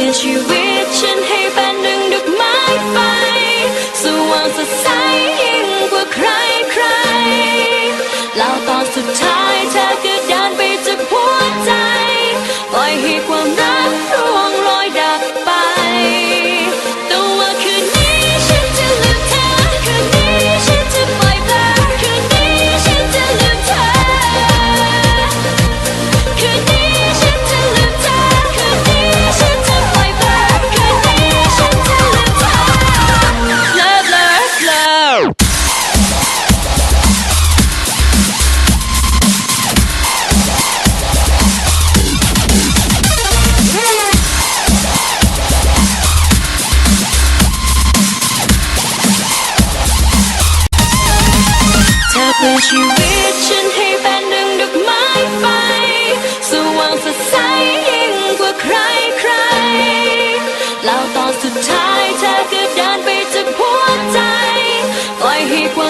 ลี่ยนชีวิตฉันให้เป็นดึงดึกไม้ไฟสว่างสดใสยิ่งกว่าใครใครแล้วตอนสุดท้าย ชีวิตฉันให้เป็นดึงดูดไม้ไฟ สว่างสดใสยิ่งกว่าใครใครแล้วตอนสุดท้ายเธอเกิดเดินไปจากหัวใจปล่อยให้ความ